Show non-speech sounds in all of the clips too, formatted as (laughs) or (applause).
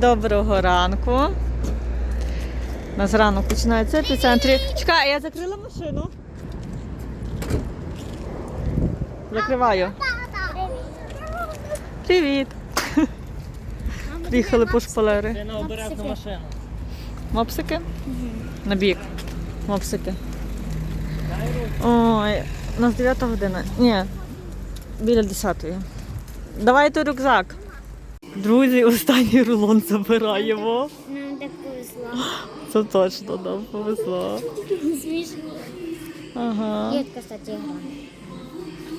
доброго ранку. У нас ранок починається епіцентрі. Чекай, я закрила машину. Закриваю. Привіт. Приїхали по шпалери. На обережну машину. Мопсики? На бік. Мопсики. Ой, у нас 9 година. Ні, біля 10. Давайте рюкзак. Друзі, останній рулон забираємо. Нам так повезло. Це точно нам повезло. Смішно. Ага. Є, кстати, гра.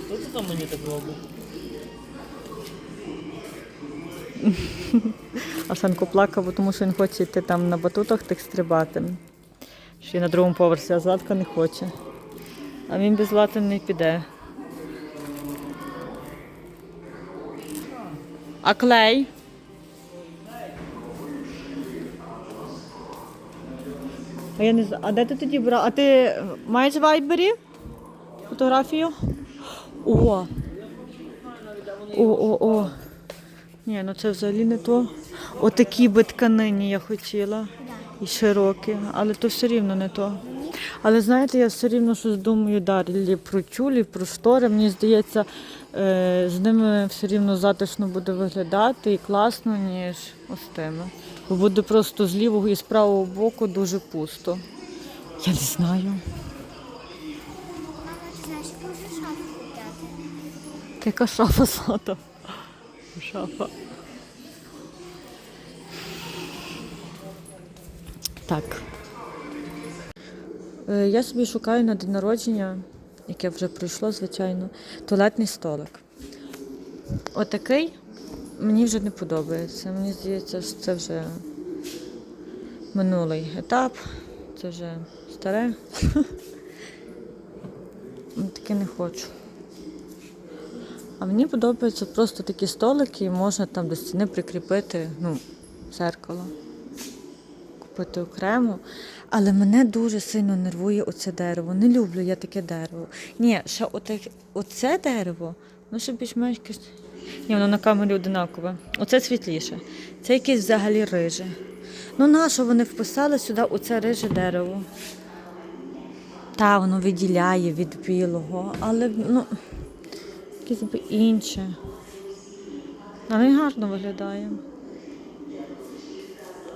Хто це там мені так робить? Арсенко плакав, тому що він хоче йти там на батутах тих стрибати. Ще й на другому поверсі, а Златка не хоче. А він без Злати не піде. А клей? А я не знаю. А де ти тоді брав? А ти маєш вайбері фотографію? О! О, о, о. Ні, ну це взагалі не то. Отакі би тканині я хотіла. І широкі, але то все рівно не то. Але знаєте, я все рівно щось думаю далі про тюлі, про штори. Мені здається, з ними все рівно затишно буде виглядати і класно, ніж ось тими. Бо буде просто з лівого і з правого боку дуже пусто. Я не знаю. Яка шафа злата? Шафа. Так. Е, Я собі шукаю на день народження, яке вже пройшло, звичайно, туалетний столик. Отакий мені вже не подобається. Мені здається, що це вже минулий етап, це вже старе. (laughs) Таке не хочу. А мені подобаються просто такі столики, і можна там до стіни прикріпити ну, зеркало, купити окремо. Але мене дуже сильно нервує оце дерево. Не люблю я таке дерево. Ні, ще оте, оце дерево, ну ще більш-менш. Ні, воно на камері одинакове. Оце світліше. Це якесь взагалі риже. Ну нащо вони вписали сюди оце риже дерево? Та, воно виділяє від білого, але ну якесь би інше. Але гарно виглядає.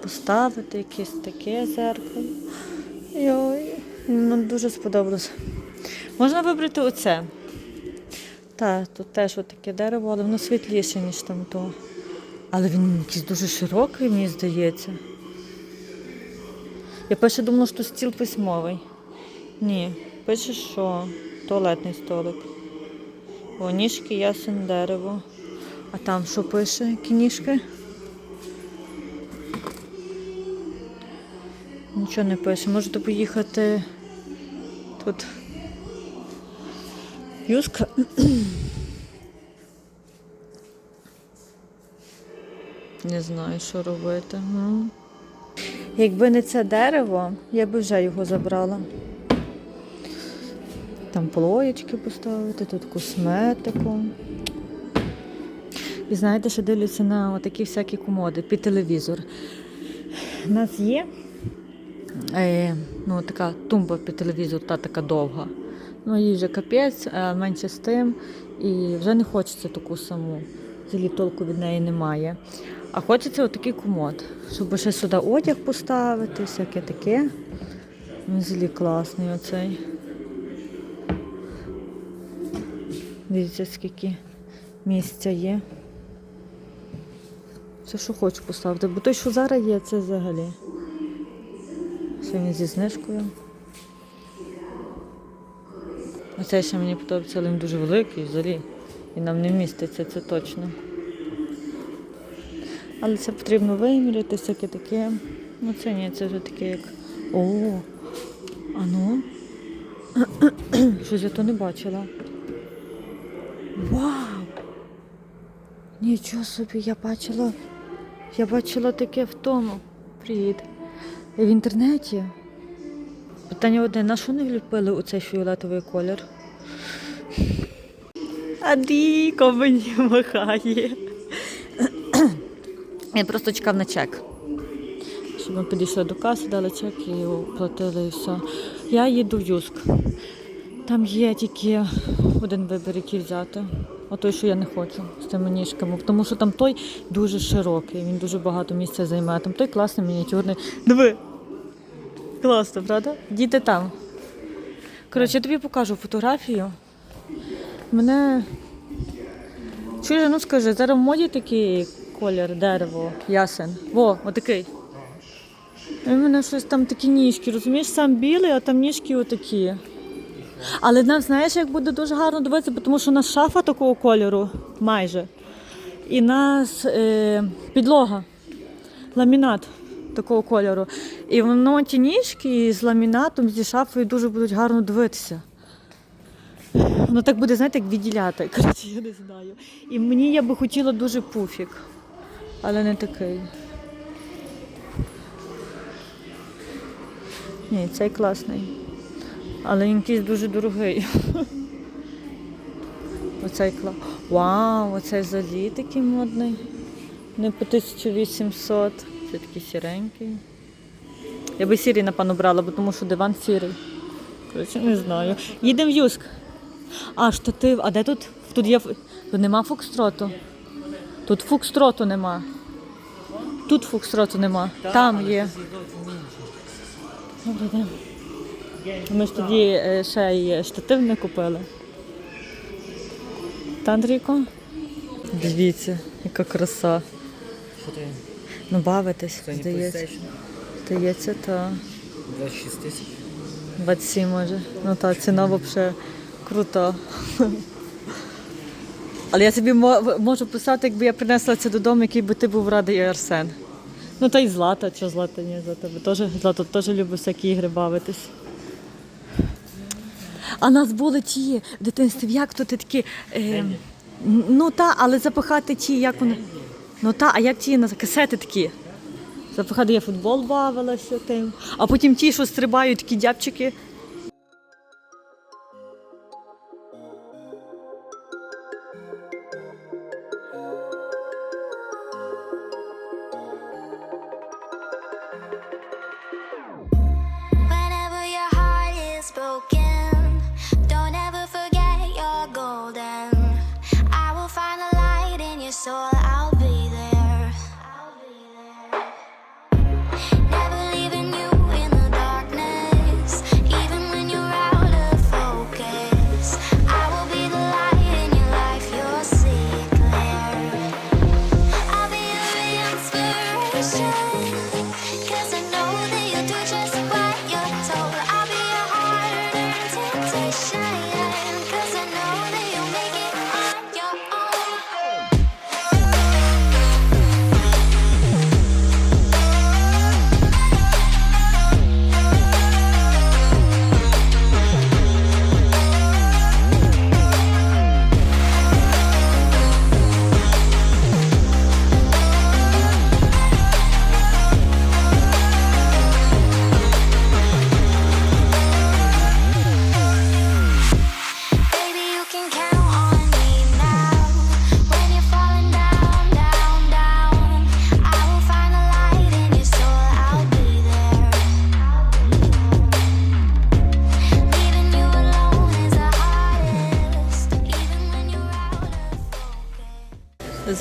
Поставити якесь таке зеркало. Йой, ну дуже сподобалося. Можна вибрати оце. Так, тут теж таке дерево, але воно світліше, ніж там то. Але він якийсь дуже широкий, мені здається. Я перше думала, що стіл письмовий. Ні, пише, що туалетний столик. О, ніжки ясен дерево. А там що пише? Які ніжки? Нічого не пише. Можете поїхати тут. Юзка. Не знаю, що робити. Ну. Якби не це дерево, я би вже його забрала. Там плоєчки поставити, тут косметику. І знаєте, що дивлюся на такі всякі комоди під телевізор. У нас є е, ну, така тумба під телевізор, та така довга. Ну, їй вже капець, менше з тим. І вже не хочеться таку саму. Взагалі толку від неї немає. А хочеться отакий комод, щоб ще сюди одяг поставити, всяке таке. Він взагалі класний оцей. Дивіться, скільки місця є. Це що хочу поставити, бо той, що зараз є, це взагалі. Він зі знижкою. Оцей ще мені подобається, але він дуже великий взагалі. І нам не вміститься, це точно. Але це потрібно виміряти, всяке таке. Ну це ні, це вже таке як. О! А ну. Щось я то не бачила. Вау! Нічого собі, я бачила. Я бачила таке в тому. Привіт. В інтернеті. Питання одне, на що не вліпили у цей фіолетовий колір? А Діко мені махає. Я просто чекав на чек. Щоб ми підійшли до каси, дали чек і оплатили і все. Я їду в Юск. Там є тільки один вибір, який взяти. А той, що я не хочу з тими ніжками. Тому що там той дуже широкий, він дуже багато місця займає. Там той класний, мініатюрний. Диви! Класно, правда? Діти там. Коротше, я тобі покажу фотографію. Мене. Чуєш, ну скажи, зараз в моді такий колір, дерево, ясен. Во, отакий. В мене щось там такі ніжки, розумієш, сам білий, а там ніжки отакі. Але нам, знаєш, як буде дуже гарно дивитися, тому що у нас шафа такого кольору майже. І у нас е, підлога, ламінат такого кольору. І воно ті ніжки з ламінатом, зі шафою дуже будуть гарно дивитися. Воно так буде, знаєте, як відділяти. (laughs) Коротше, я не знаю. І мені я би хотіла дуже пуфік, але не такий. Ні, цей класний. Але він якийсь дуже дорогий. (laughs) Оцей кла. Вау, оцей взагалі такий модний. Не по 1800. Це такий сіренький. Я би сірий, напевно, брала, бо тому що диван сірий. Коротше, не знаю. Їдемо в Юск. А, штатив. А де тут? Тут є. Тут нема фокстроту. Тут фокстроту нема. Тут фокстроту нема. Там є. Добре, йдемо. Ми ж тоді е, ще й штатив не купили. Та, Андрійко? Дивіться, яка краса. Ну, бавитись, здається. Здається, та 26 тисяч. 27 може. Ну та ціна взагалі крута. Але я собі можу писати, якби я принесла це додому, який би ти був радий Арсен. Ну та й Злата, що Злата ні, Злата би теж, Злата теж любить всякі ігри бавитись. А нас були ті в дитинстві, як то ти такі. Е, ну та, але запихати ті, як вони. Ну та, а як ті на касети такі? Запихати я футбол бавилася тим. А потім ті, що стрибають, такі дябчики.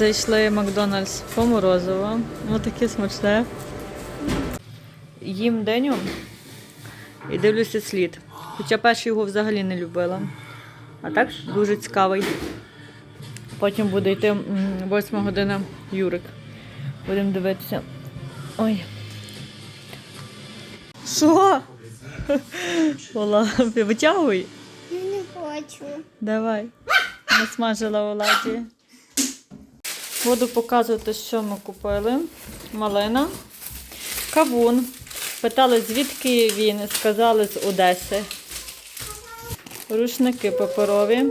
Зайшли в Макдональдс по морозиво. Ось таке смачне. Їм деню і дивлюся слід. Хоча перший його взагалі не любила. А так дуже цікавий. Потім буде йти м, восьма година Юрик. Будемо дивитися. Ой. Що? (laughs) Ола, витягуй. Я не хочу. Давай. Насмажила оладі. Буду показувати, що ми купили. Малина, кавун. Питали, звідки він. Сказали з Одеси. Рушники паперові.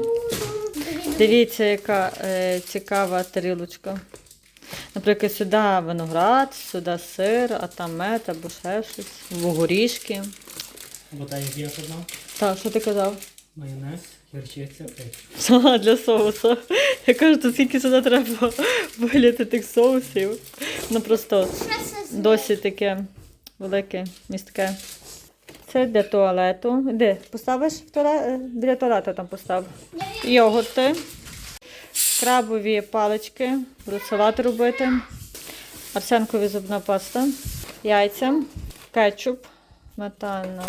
Дивіться, яка е, цікава тарілочка. Наприклад, сюди виноград, сюди сир, а там мед або ще щось, горішки. Бо та є одна. Так, що ти казав? Майонез, гірчиця. Ага, для соусу. Я кажу, то скільки сюди треба виляти тих соусів. Ну просто досить таке велике, містке. Це для туалету. Де? Поставиш в туалет? Е, Біля туалету там постав. Йогурти, крабові палички, буду салат робити, арсенкові зубна паста, яйця, кетчуп, сметана,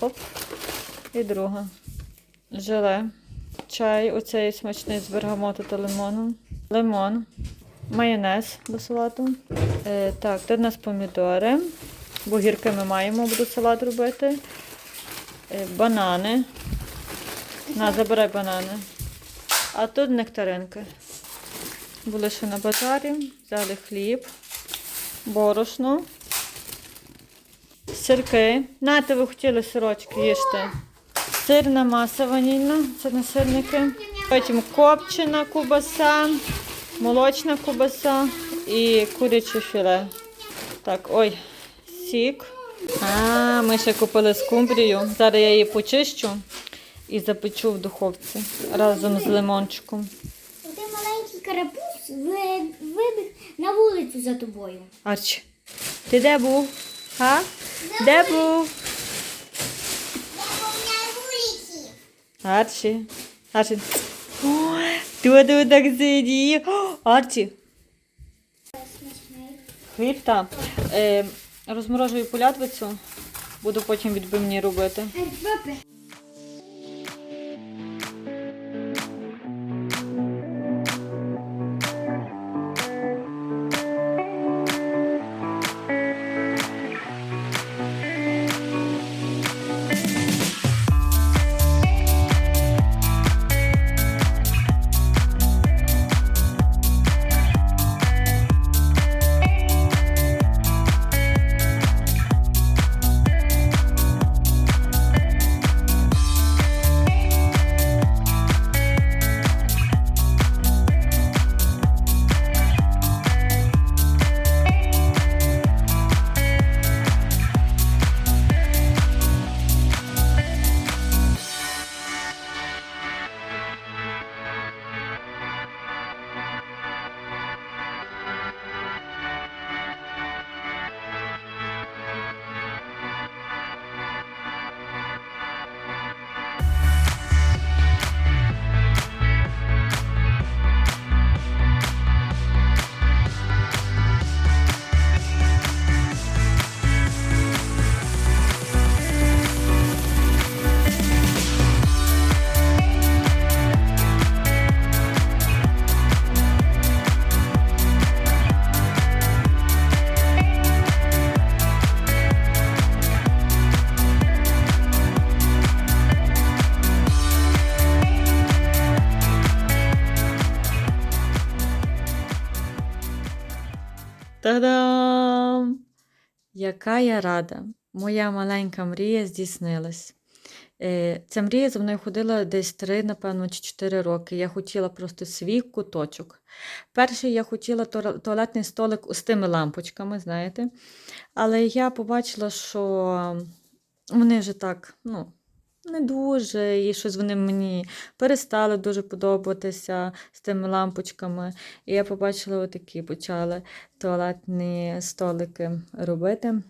оп, і друга. Желе, чай, оцей смачний з бергамоту та лимону, лимон, майонез до салату. Е, так, тут у нас помідори. Бо гірки ми маємо, буду салат робити. Е, банани. На, забирай банани. А тут нектаринки. Були ще на базарі, взяли хліб, борошно, сирки. Нате, ви хотіли сирочки їжте. Сирна маса ванільна, це на сирники. Потім копчена кубаса, молочна кубаса і куряче філе. Так, ой, сік. А, ми ще купили скумбрію. Зараз я її почищу і запечу в духовці разом з лимончиком. Ти маленький карапуз вибіг на вулицю за тобою. Арчі, ти де був? Га? Де був? Арчі. Арчі. Ой, тут так сидів. Арчі. Хліб там. Е, розморожую полядвицю. Буду потім відбивні робити. Та-дам! Яка я рада! Моя маленька мрія здійснилась. Е, Ця мрія за мною ходила десь 3, напевно, чи 4 роки. Я хотіла просто свій куточок. Перший я хотіла туалетний столик з тими лампочками, знаєте. Але я побачила, що вони вже так, ну, не дуже, і щось вони мені перестали дуже подобатися з тими лампочками. І я побачила отакі, почали туалетні столики робити.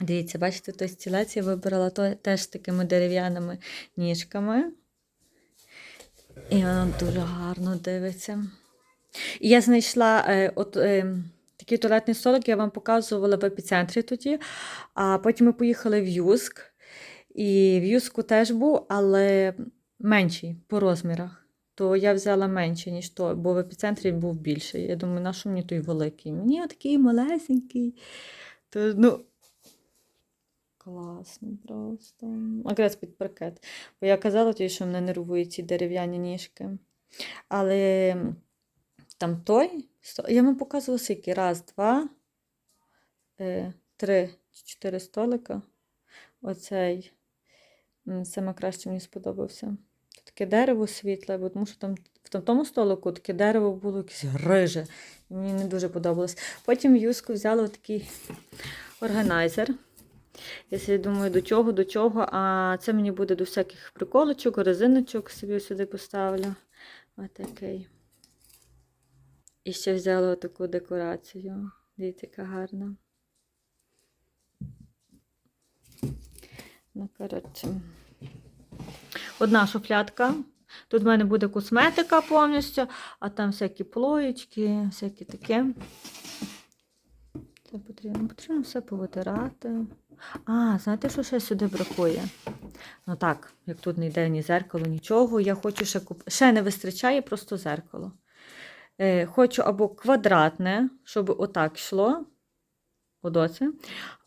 Дивіться, бачите, той стілець я вибрала то, теж такими дерев'яними ніжками. І воно дуже гарно дивиться. І я знайшла е, от, е, такий туалетний столик, я вам показувала в епіцентрі тоді. А потім ми поїхали в Юск. І в Юску теж був, але менший по розмірах. То я взяла менше, ніж то, бо в епіцентрі був більший. Я думаю, на що мені той великий? Мені отакий малесенький. То, ну, класно просто. Якраз під паркет. Бо я казала тобі, що мене нервують ці дерев'яні ніжки. Але там той, я вам показувала скільки. Раз, два, е, три, чотири столика. Оцей саме краще мені сподобався. Тут Таке дерево світле, бо тому що там в тому столику таке дерево було якесь риже. і Мені не дуже подобалось. Потім Юску взяла такий органайзер. Я собі думаю, до чого, до чого. А це мені буде до всяких приколочок, резиночок собі сюди поставлю. Отакий. І ще взяла таку декорацію. Дивіться, яка гарна. Ну, коротше. Одна шуфлядка. Тут в мене буде косметика повністю, а там всякі плоєчки, всякі таке. Це потрібно, потрібно все повитирати. А, знаєте, що ще сюди бракує? Ну так, як тут не йде ні зеркало, нічого. Я хочу ще куп... Ще не вистачає просто зеркало. Е, хочу або квадратне, щоб отак йшло.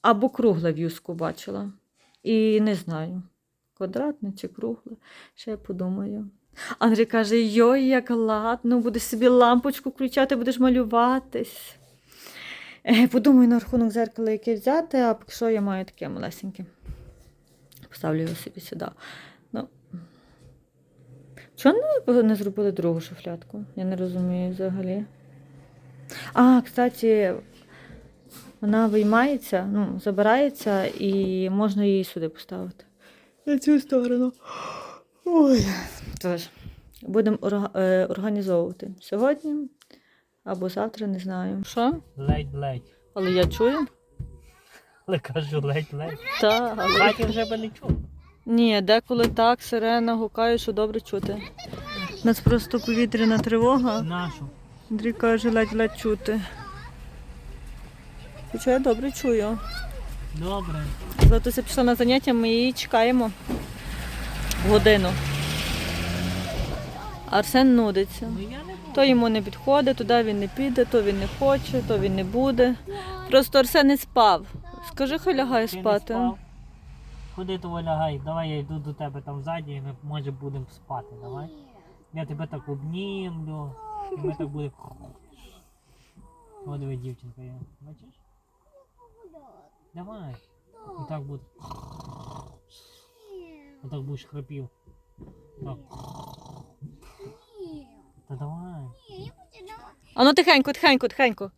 Або кругле в'юзку бачила. І не знаю, квадратне чи кругле. Ще я подумаю. Андрій каже: йой, як ладно, будеш собі лампочку включати, будеш малюватись. Е, Подумаю на рахунок зеркала, яке взяти, а поки що я маю таке малесеньке. Поставлю його собі сюди. Ну. Чого не, не зробили другу шуфлядку? Я не розумію взагалі. А, кстати, вона виймається, ну, забирається і можна її сюди поставити. На цю сторону. Ой. Тож, будемо орга- е, організовувати сьогодні або завтра, не знаю. Що? Ледь-ледь. Але я чую? Але кажу ледь-ледь. Так, але... Хаті вже би не чув. Ні, деколи так, сирена гукає, що добре чути. У нас просто повітряна тривога. Нашу. Андрій каже, ледь-ледь чути. Хоча я добре чую. Добре. Златуся пішла на заняття, ми її чекаємо годину. Арсен нудиться. Ну. То йому не підходить, туди він не піде, то він не хоче, то він не буде. Просто Арсен не спав. Скажи, хай лягає Ти не спати. спав? Ходи того лягай, давай я йду до тебе там ззаді, і ми може будемо спати, давай. Я тебе так обнімлю, і ми так будемо. О, диви, дівчинка є. Бачиш? Давай. І так буде. Отак будеш храпів. Так. Та давай. А ну тихенько, тихенько, тихенько.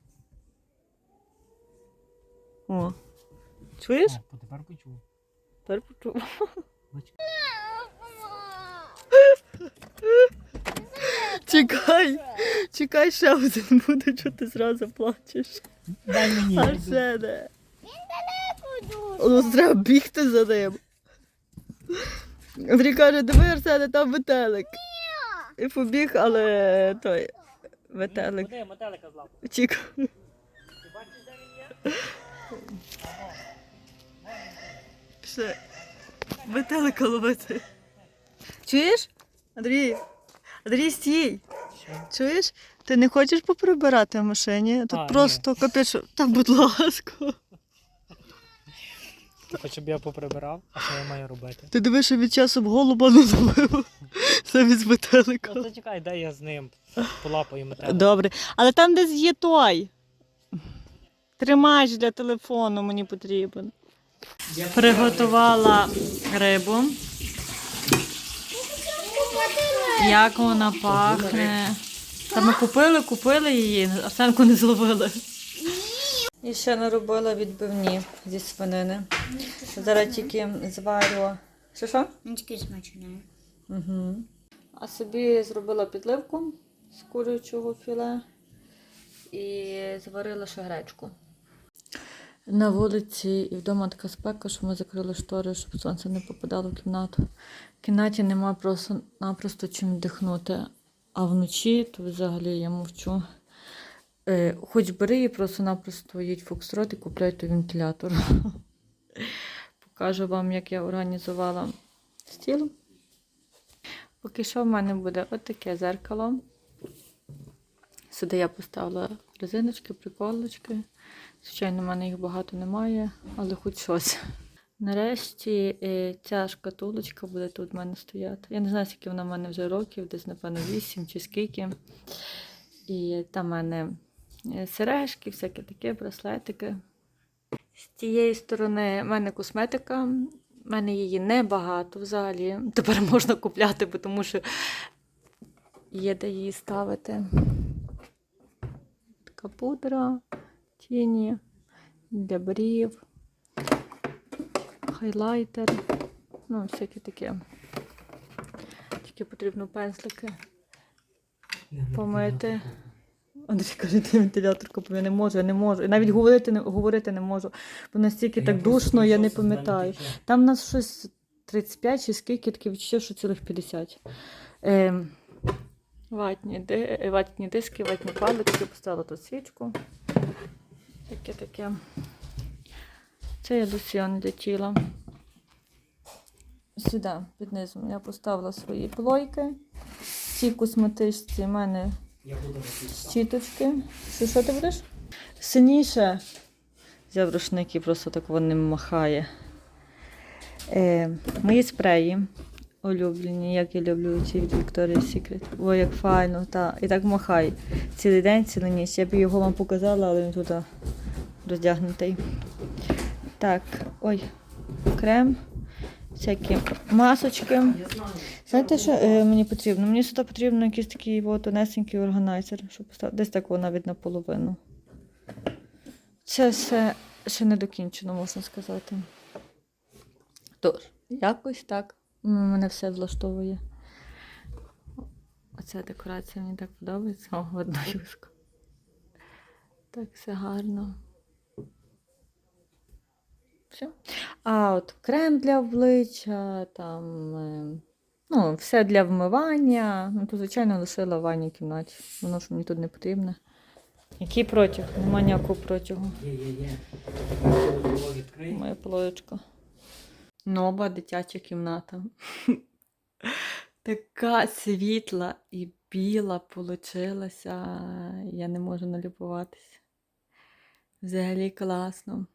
О. Чуєш? О, тепер почув. Тепер почув. Чекай, чекай, ще один буде, що ти зразу плачеш. Дай мені. я йду. Арсене. Ну, треба бігти за ним. Андрій каже, диви, Арсене, там метелик. І побіг, але той метелик Куди метелика злав? втік. Ти бачиш, де він є? Ще метелика ловити. Чуєш? Андрій? Андрій, стій. Чуєш? Ти не хочеш поприбирати в машині? Тут А, ні. просто капець. що- Та будь ласка. Хоч щоб я поприбирав, а що я маю робити? Ти дивиш, що від часу б голуба не зловив. (laughs) Замість метелика. Ну, то чекай, дай я з ним полапаю метелика. Добре. Але там десь є той. Тримач для телефону мені потрібен. Приготувала рибу. Як вона пахне. Та ми купили, купили її, Арсенку не зловили. І ще наробила відбивні зі свинини. Зараз тільки зварю. Що що? Нічки смачне. Угу. А собі зробила підливку з курячого філе і зварила ще гречку. На вулиці і вдома така спека, що ми закрили штори, щоб сонце не попадало в кімнату. В кімнаті нема просто напросто чим дихнути. А вночі то взагалі я мовчу. Е, хоч бери і просто-напросто їдь Фокстрот і купляй той вентилятор. (laughs) Покажу вам, як я організувала стіл. Поки що в мене буде отаке зеркало. Сюди я поставила резиночки, приколочки. Звичайно, в мене їх багато немає, але хоч щось. Нарешті е, ця шкатулочка буде тут в мене стояти. Я не знаю, скільки вона в мене вже років, десь, напевно, 8 чи скільки. І там в мене сережки, всяке таке, браслетики. З тієї сторони в мене косметика. У мене її небагато взагалі. Тепер можна купляти, бо тому що є де її ставити. Така пудра, тіні для брів. хайлайтер. Ну, всяке таке. Тільки потрібно пензлики помити. Андрій каже, ти вентилятор купив, я не можу, я не можу. І навіть говорити не, говорити не можу. Бо настільки так душно, я не пам'ятаю. Там у нас щось 35 чи скільки, таке відчуття, що цілих 50. Е, ватні, ди, е, ватні диски, ватні палички, поставила тут свічку. Таке таке. Це я лосьйон для тіла. Сюди, під низом, я поставила свої плойки. В цій косметичці в мене Я буду. Що, ти будеш? Синіше. Взяв рушник і просто так вони махає. Е, мої спреї улюблені, як я люблю ці від Victoria's Secret. Ой, як файно, та. І так махає. Цілий день, цілу ніч. Я б його вам показала, але він тут роздягнутий. Так, ой, крем, всякі масочки. Знаєте, що е, мені потрібно? Мені сюди потрібно якийсь такий тонесенький органайзер, щоб поставити десь так навіть наполовину. Це все ще не докінчено, можна сказати. Тож, якось так. Мене все влаштовує. Оця декорація мені так подобається. О, одна юшка. Так, все гарно. Все. А от крем для обличчя, там. е, Ну, все для вмивання. Ну, то, звичайно, лишила в ванній кімнаті. Воно ж мені тут не потрібне. Який протяг? Нема ніякого протягу. Є, є, є. Моя полоєчка. Нова дитяча кімната. (laughs) Така світла і біла получилася. Я не можу налюбуватися. Взагалі класно.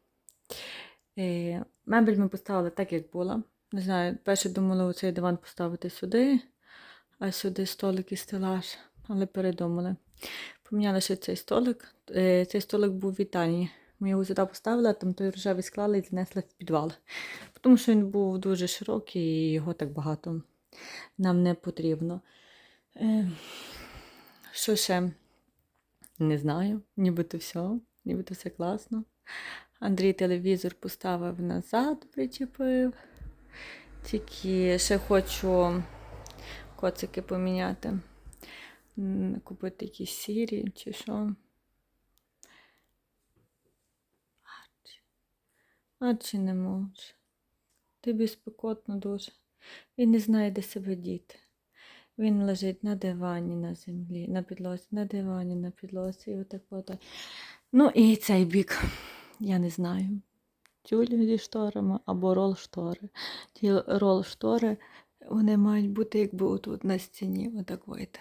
Мебель ми поставили так, як була. Не знаю, перше думали оцей диван поставити сюди, а сюди столик і стелаж, але передумали. Поміняли ще цей столик. Е, цей столик був в вітальні. Ми його сюди поставили, а там той рожевий склали і занесли в підвал. Тому що він був дуже широкий і його так багато нам не потрібно. Е, що ще? Не знаю. Нібито все, нібито все класно. Андрій телевізор поставив назад, причепив. Тільки ще хочу коцики поміняти. Купити якісь сірі чи що. Арчі. Арчі не може. Тобі спекотно дуже. Він не знає, де себе діти. Він лежить на дивані на землі, на підлозі, на дивані, на підлозі. І отак от. Ну і цей бік. Я не знаю. Тюль зі шторами або рол штори. Ті рол штори, вони мають бути якби отут на стіні, отак от.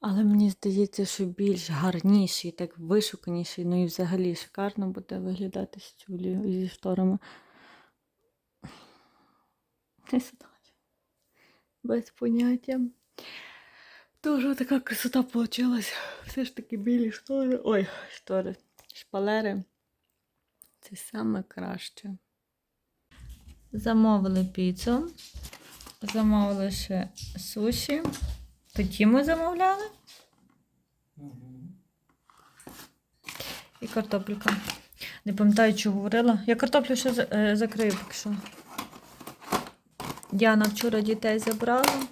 Але мені здається, що більш гарніший, так вишуканіший, ну і взагалі шикарно буде виглядати з тюлею зі шторами. Не знаю. Без поняття. Дуже така красота вийшла. Все ж таки білі штори. Ой, штори, шпалери. Це саме краще. Замовили піцу. Замовили ще суші. Тоді ми замовляли. І картоплюка. Не пам'ятаю, що говорила. Я картоплю ще е, закрию поки що. Діана вчора дітей забрала.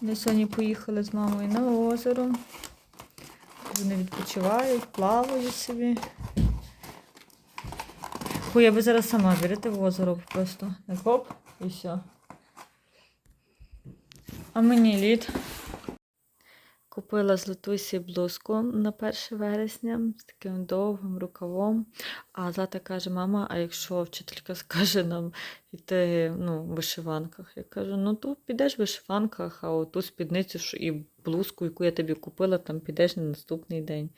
Вони сьогодні поїхали з мамою на озеро. Вони відпочивають, плавають собі. Фу, я би зараз сама вірити в озеро просто. Не хоп і все. А мені лід. Купила з Латусі блузку на 1 вересня з таким довгим рукавом. А Злата каже: мама, а якщо вчителька скаже нам йти ну, в вишиванках? Я кажу, ну то підеш в вишиванках, а оту спідницю і блузку, яку я тобі купила, там підеш на наступний день.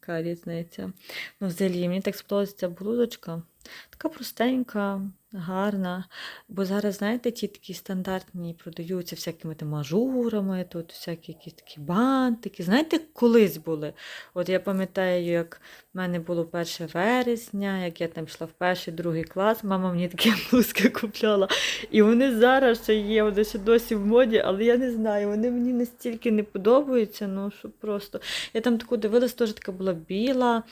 Яка різниця. Ну, взагалі, мені так сподобалася ця блузочка. Така простенька, гарна. Бо зараз, знаєте, ті такі стандартні продаються всякими там ажурами, тут всякі якісь такі бантики. Знаєте, колись були. От я пам'ятаю, як в мене було 1 вересня, як я там йшла в перший, другий клас, мама мені такі (laughs) блузки купляла. І вони зараз ще є, вони ще досі в моді, але я не знаю, вони мені настільки не подобаються, ну що просто. Я там таку дивилась, теж така була біла,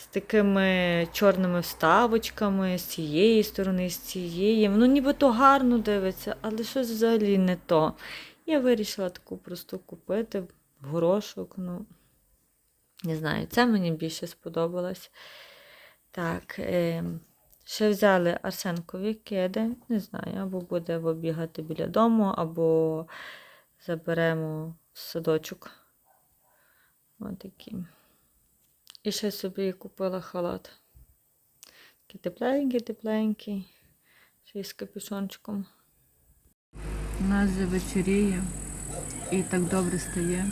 з такими чорними вставочками з цієї сторони, з цієї. Воно нібито гарно дивиться, але щось взагалі не то. Я вирішила таку просту купити горошок. Ну, не знаю, це мені більше сподобалось. Так, е, ще взяли Арсенкові кеди. Не знаю, або буде бігати біля дому, або заберемо в садочок. Отакі. І ще собі купила халат. Такий тепленький, тепленький. Ще й з капюшончиком. У нас вже вечоріє і так добре стає.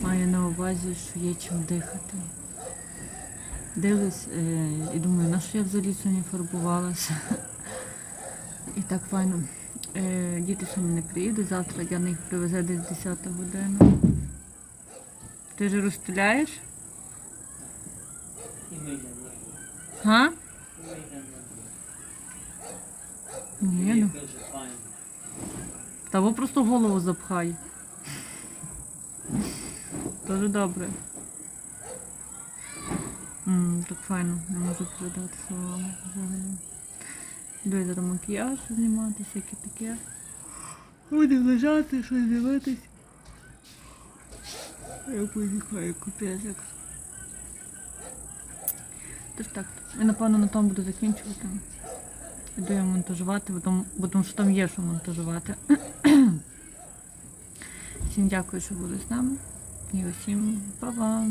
Маю на увазі, що є чим дихати. Дивлюсь е, і думаю, на що я взагалі сьогодні фарбувалася. І так файно. Е, діти сьогодні не приїдуть, завтра Яна їх привезе десь 10 година. Ти вже розстріляєш? Га? Ні, ну. Та ви просто голову запхай. Дуже добре. М, так файно, не можу передати словами взагалі. Йду зараз макіяж знімати, всяке таке. Буду лежати, щось дивитись. Я поїхаю купити. Тож так, я напевно на тому буду закінчувати. Іду я монтажувати, бо тому, що там є що монтажувати. (clears throat) Всім дякую, що були з нами. І усім па-па!